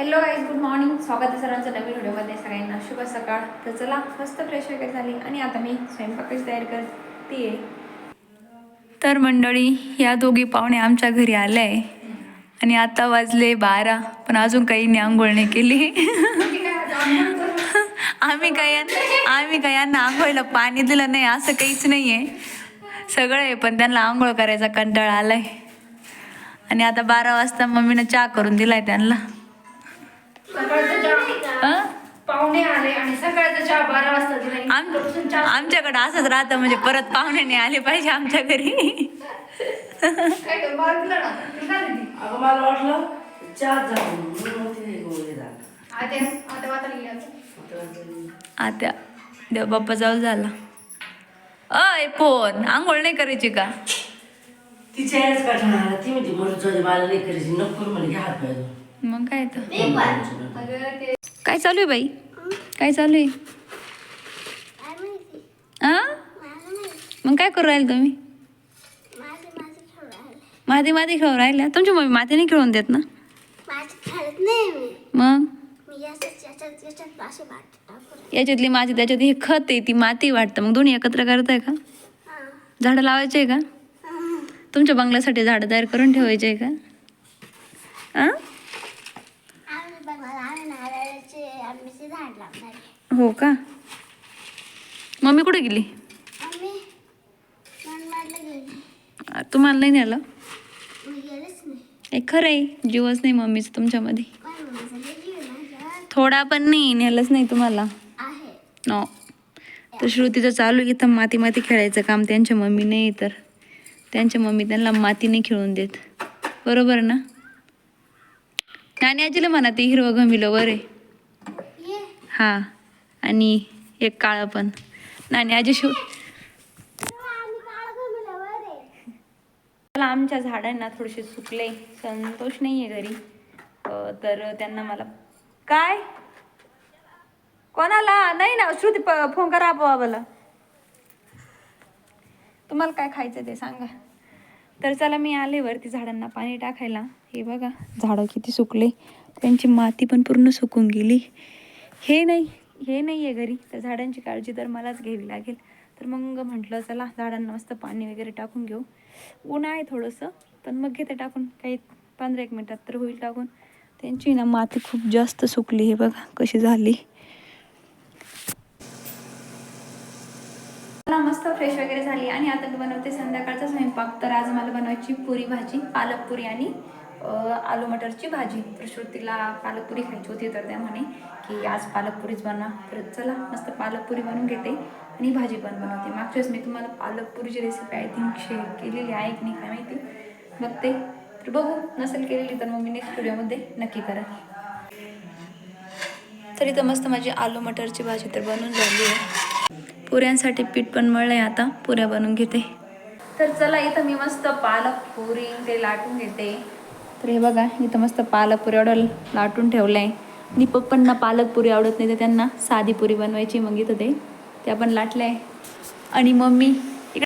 Hello guys good morning स्वागत आहे सरांचं नवीन व्हिडिओमध्ये. सगळ्यांना शुभ सकाळ. तर चला मस्त फ्रेश वगैरे झाली. आणि आता मी स्वयंपाकाची तयारी करते तर मंडळी या दोघी पाहुणे आमच्या घरी आल्या. आहे आणि आता वाजले बारा पण अजून काही आंघोळ नाही केली. आम्ही काय यांना आम्ही काय यांना आंघोळीला पाणी दिलं नाही असं काहीच नाही आहे सगळं आहे पण त्यांना आंघोळ करायचा कंटाळा आलाय. आणि आता बारा वाजता मम्मीनं चहा करून दिलाय त्यांना. अं? पाहुणे आले आणि सकाळचा चहा बारा वाजता दिला. आम- इथपासून चहा आमच्याकडे असंच राहतं म्हणजे परत पाहुण्याने आले पाहिजे आमच्या घरी. काय कर मला दिला ना तुला दिली अगं मला वाटलं चहा झालं म्हणून. मग तिने गोळी झालं आता आत्या देव बाप्पा जाऊ झाला. अय फोन. आंघोळ नाही करायची का? तिच्या ती म्हणते जाऊ मला नाही करायची. नको म्हणे घ्या हात मग काय तर. काय चालू आहे बाई? काय चालू आहे? मग काय करू राहील तुम्ही? माती माती खेळून राहिल्या. तुमची मम्मी माती नाही खेळून देत ना? मग? याच्यातली माती त्याच्यात हे खत आहे ती माती वाटतं. मग दोन्ही एकत्र करताय का? झाडं लावायचे आहे का तुमच्या बंगल्यासाठी झाडं तयार करून ठेवायचे आहे का मला नारळाचे आंब्याचे झाड आहे. हो का? मम्मी कुठे गेली? आम्ही मनमाडला गेली आ, तुम्हाला नाही नेलं? मी गेलेच नाही हे खरं आहे जीवच नाही मम्मीचं तुमच्यामध्ये. पण थोडा पण नाही नेलंच नाही तुम्हाला. आहे नो तर श्रुतीचं चालू आहे इथं माती माती खेळायचं काम. त्यांच्या मम्मी नाही तर. त्यांच्या मम्मी त्यांना मातीने खेळून देत. बरोबर ना? नाणी आजीला म्हणा ते हिरवं गमिलं वर आहे. हा आणि एक काळं पण. नाणी आजी शिव मला आमच्या झाडांना थोडेसे सुकले. संतोष नाही आहे घरी तर त्यांना मला काय? कोणाला? नाही ना श्रुती फोन करा बाबाला तुम्हाला काय खायचं ते सांगा. तर चला मी आले वरती झाडांना पाणी टाकायला. हे बघा झाडं किती सुकले. त्यांची माती पण पूर्ण सुकून गेली. हे नाही हे नाही आहे घरी. तर झाडांची काळजी तर मलाच घ्यावी लागेल. तर मग म्हटलं चला झाडांना मस्त पाणी वगैरे टाकून घेऊ. ऊन आहे थोडंसं पण मग घेते टाकून. काही पंधरा एक मिनटात तर होईल टाकून. त्यांची ना माती खूप जास्त सुकली हे बघा कशी झाली मला मस्त फ्रेश वगैरे झाली आणि आता मी बनवते संध्याकाळचा स्वयंपाक. तर आज मला बनवायची पुरी भाजी पालक पुरी आणि आलू मटरची भाजी. तर श्रुतीला पालक पुरी खायची होती तर त्या म्हणे की आज पालक पुरीच बनवा तर चला मस्त पालक पुरी बनवून घेते आणि भाजी पण बनवते. मागच्या वेळेस मी तुम्हाला पालक पुरीची रेसिपी आय थिंक शेअर केलेली आहे की नाही काय माहिती? बघते. तर बघू नसेल केलेली तर मग मी नेक्स्ट व्हिडिओमध्ये नक्की करेन. तर इथं मस्त माझी आलू मटरची भाजी तर बनून झाली आहे. पुऱ्यांसाठी पीठ पण मळलं आहे आता. पुऱ्या बनवून घेते. तर चला इथं मी मस्त पालक पुरी ते लाटून घेते. तर हे बघा इथं मस्त पालक पुरी एवढं लाटून ठेवलं आहे आणि पप्पांना पालक पुरी आवडत नाही तर त्यांना साधी पुरी बनवायची मग इथं ते. त्या पण लाटल्या आहे आणि मम्मी इकडे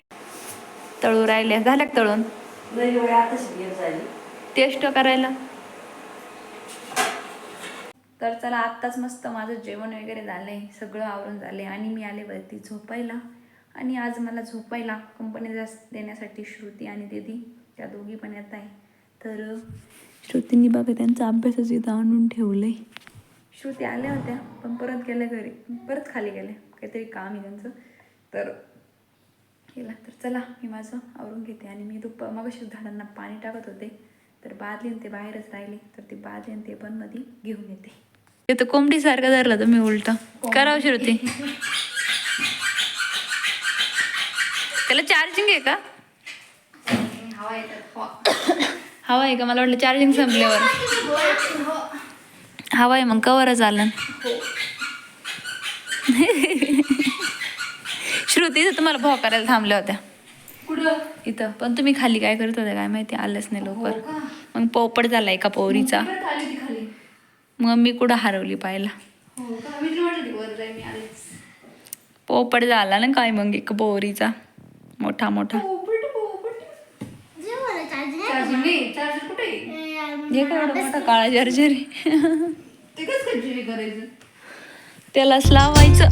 तळू राहिल्या. झाल्या तळून? टेस्ट करायला. तर चला आत्ताच मस्त माझं जेवण वगैरे झालं आहे सगळं आवरून आहे आणि मी आले वरती झोपायला. आणि आज मला झोपायला कंपनी जास्त देण्यासाठी श्रुती आणि दीदी त्या दोघी पण येत आहे. तर श्रुतींनी बघा त्यांचा अभ्यासच इथं आणून आहे श्रुती आल्या होत्या पण परत गेल्या घरी. परत खाली गेल्या. काहीतरी काम आहे त्यांचं. तर केला तर चला मी माझं आवरून घेते. आणि मी दुप मग झाडांना पाणी टाकत होते. तर बादली ते बाहेरच राहिले. तर ती बादली ते पण मध्ये घेऊन येते. ते तर कोंबडी सारखं धरलं तुम्ही उलट. करावं हो श्रुती. त्याला चार्जिंग आहे का? हवा आहे का? मला वाटलं चार्जिंग संपल्यावर. हवा आहे मग कवरच आलं श्रुती तुम्हाला भाव करायला थांबल्या होत्या. इथं. पण तुम्ही खाली काय करत होते काय माहिती? आलंच नाही लवकर. मग पोपट झाला एका पोरीचा. मग मी कुठं हरवली पाहिला हो पोपट झाला ना काय मग एक पोरीचा मोठा मोठा. हे काळा जर्जरी ते कसं काय जीवी करायचं? त्यालाच लावायचं.